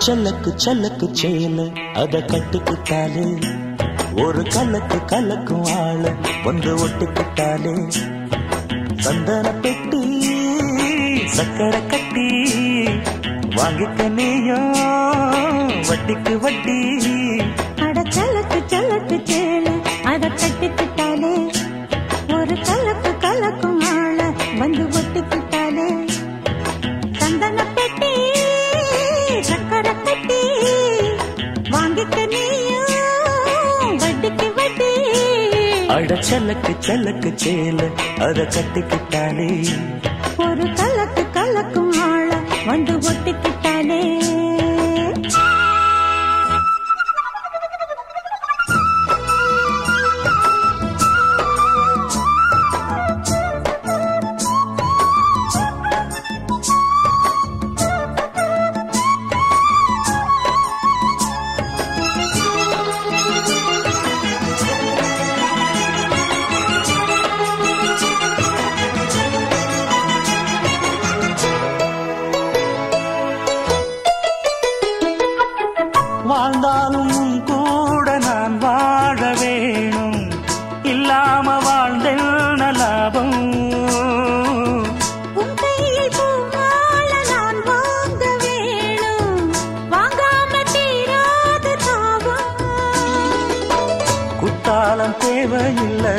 சல்லக்கு சல்லக்கு சேல அத கட்டிக்கிட்டாலே ஒரு கலக்கு கலக்கும் ஆள ஒன்று ஒட்டிக்கிட்டாலே சந்தன பெட்டி சக்கரை கட்டி வாங்கிக்க நீயும் வட்டிக்கு வட்டி. சலக்கு சேல அத கட்டிக்கிட்டாலே. ஒரு கலக்கு கலக்கும் ஆள வந்து ஒட்டிக்கிட்டாலே. சந்தன பெட்டி சக்கரை கட்டி வாங்கிக்க நீயும் வட்டிக்கு வட்டி. அட சல்லக்கு சல்லக்கு சேல அத கட்டிக்கிட்டாலே. ஒரு கலக்கு கலக்கும் ஆள வந்து ஒட்டிக்கிட்டாலே தேவையில்லை.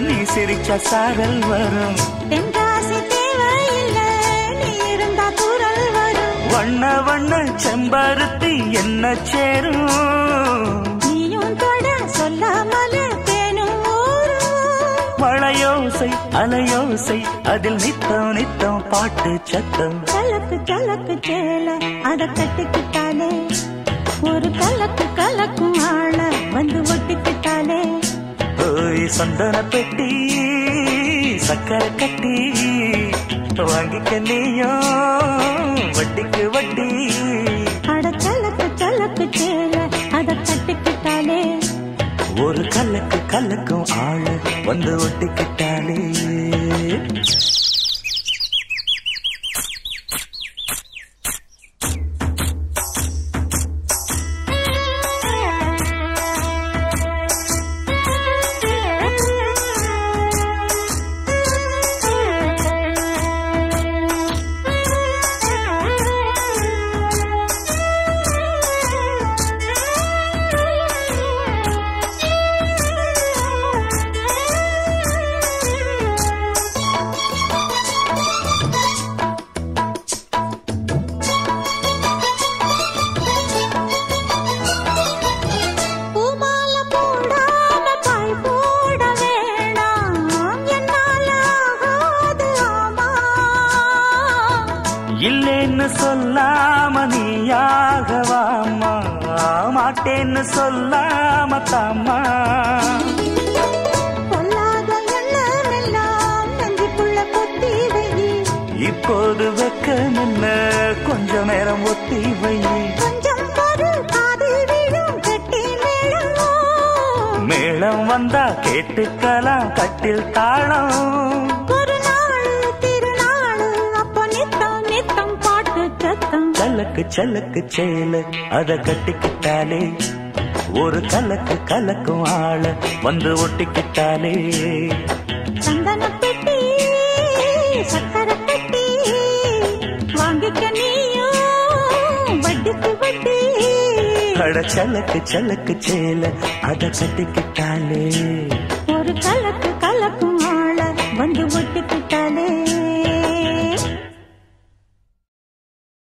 நீ சிரிச்ச சாரல் வரும். தென்காசி தேவையில்லை. நீ இருந்தா குரல் வரும். வண்ண வண்ண செம்பருத்தி என்ன சேரும்? நீயும் தொட சொல்லாமல தேனும் மழையோசை அலையோசை அதில் நித்தம் நித்தம் பாட்டு சத்தம். கலக்கு கலக்கு சேல அத கட்டிக்கிட்டாலே. ஒரு கலக்கு கலக்கும் ஆள வந்து ஒட்டிக்கிட்டாலே. சந்தன பெட்டி சக்கரை கட்டி வாங்கிக்க நீயும் வட்டிக்கு வட்டி. அட கலக்கு கலக்கு சேல அத கட்டிக்கிட்டாலே. ஒரு கலக்கு கலக்கும் ஆளு வந்து ஒட்டிக்கிட்டாலே. இல்லேன்னு சொல்லாம நீயாகவாமா மாட்டேன்னு சொல்லாம தாமா இப்போது வெக்க நின்ன கொஞ்ச நேரம் ஒத்தி வை மேளம் வந்தா கேட்டுக்கலாம் கட்டில் தாளம். சத்தம் சல்லக்கு சல்லக்கு சேல. அத கட்டிக்கிட்டாலே ஒரு கலக்கு கலக்கும் ஆள வந்து ஒட்டிக்கிட்டாலே. சந்தன பெட்டி சக்கரை பெட்டி வாங்கிக்க நீயும் வட்டிக்கு வட்டி. அட சல்லக்கு சல்லக்கு சேல. அத கட்டிக்கிட்டாலே. ஒரு கல